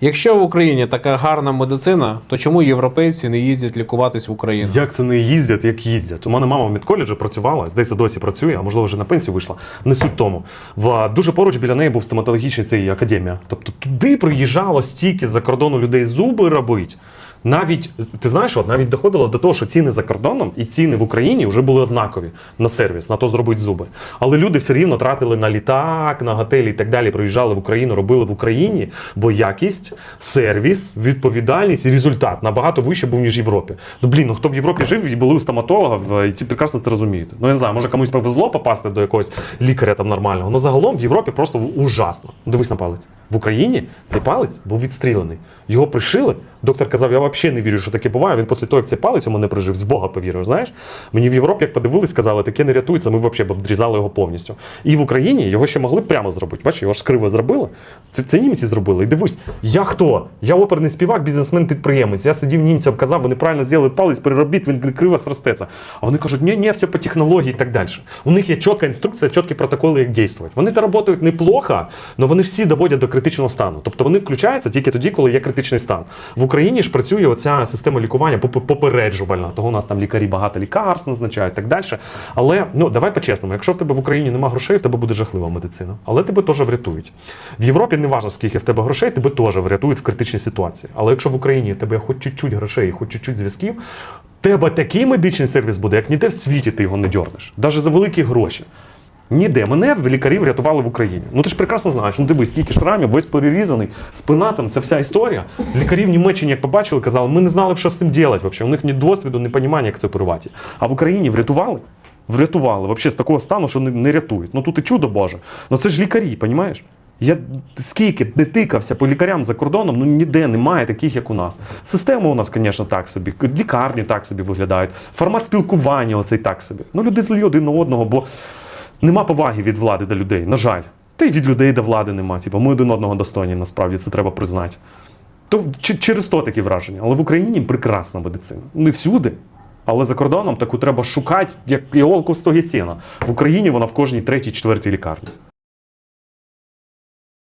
Якщо в Україні така гарна медицина, то чому європейці не їздять лікуватись в Україну? Як це не їздять, як їздять? У мене мама в медколеджі працювала, здається, досі працює, а можливо вже на пенсію вийшла. Не суть тому. В дуже поруч біля неї був стоматологічний цей академія. Тобто туди приїжджало стільки за кордону людей зуби робить. Навіть ти знаєш, що навіть доходило до того, що ціни за кордоном і ціни в Україні вже були однакові на сервіс, на то зробить зуби. Але люди все рівно тратили на літак, на готелі і так далі. Приїжджали в Україну, робили в Україні, бо якість, сервіс, відповідальність і результат набагато вище був ніж в Європі. Ну блін, ну хто в Європі жив і були у стоматолога, і ті прекрасно це розуміють. Ну я не знаю, може комусь повезло попасти до якогось лікаря там нормального. Ну загалом в Європі просто ужасно. Дивись на палець. В Україні цей палець був відстрілений. Його пришили. Доктор казав, я взагалі не вірю, що таке буває. Він після того, як цей палець у мене прижив, з Бога повірив. Знаєш? Мені в Європі, як подивились, сказали, таке не рятується, ми взагалі б обрізали його повністю. І в Україні його ще могли прямо зробити. Бачиш, його ж криво зробили. Це, це німці зробили. І дивись, я хто? Я оперний співак, бізнесмен-підприємець. Я сидів німцям, казав, вони правильно зробили палець, переробіть, він криво сростеться. А вони кажуть, ні, ні, все по технології і так далі. У них є чітка інструкція, чіткі протоколи, як діяти. Вони та працюють неплохо, але вони всі доводять до критичного стану. Тобто вони включаються тільки тоді, коли є критичний стан. В Україні ж працює оця система лікування попереджувальна. Того у нас там лікарі багато лікарств назначають і так далі. Але ну давай по-чесному, якщо в тебе в Україні немає грошей, в тебе буде жахлива медицина. Але тебе теж врятують. В Європі не важливо, скільки в тебе грошей, тебе теж врятують в критичній ситуації. Але якщо в Україні в тебе хоч чуть-чуть грошей, хоч чуть-чуть зв'язків, тебе такий медичний сервіс буде, як ніде в світі ти його не дьорнеш, навіть за великі гроші. Ніде мене лікарі врятували в Україні. Ну ти ж прекрасно знаєш. Ну дивись, скільки шрамів, весь перерізаний, спина там, це вся історія. Лікарі в Німеччині, як побачили, казали, ми не знали, що з цим робити. Взагалі. У них ні досвіду, ні розуміння, як це оперувати. А в Україні врятували? Врятували взагалі з такого стану, що не, не рятують. Ну тут і чудо Боже. Ну це ж лікарі, розумієш? Я скільки не тикався по лікарям за кордоном, ну ніде немає таких, як у нас. Система у нас, звісно, так собі, лікарні так собі виглядають, формат спілкування оцей так собі. Ну люди злі один на одного, бо нема поваги від влади до людей, на жаль. Та й від людей до влади нема. Типу, ми один одного достойні, насправді це треба признати. То через то такі враження. Але в Україні прекрасна медицина. Не всюди. Але за кордоном таку треба шукати, як іолку з стогі сіна. В Україні вона в кожній третій, четвертій лікарні.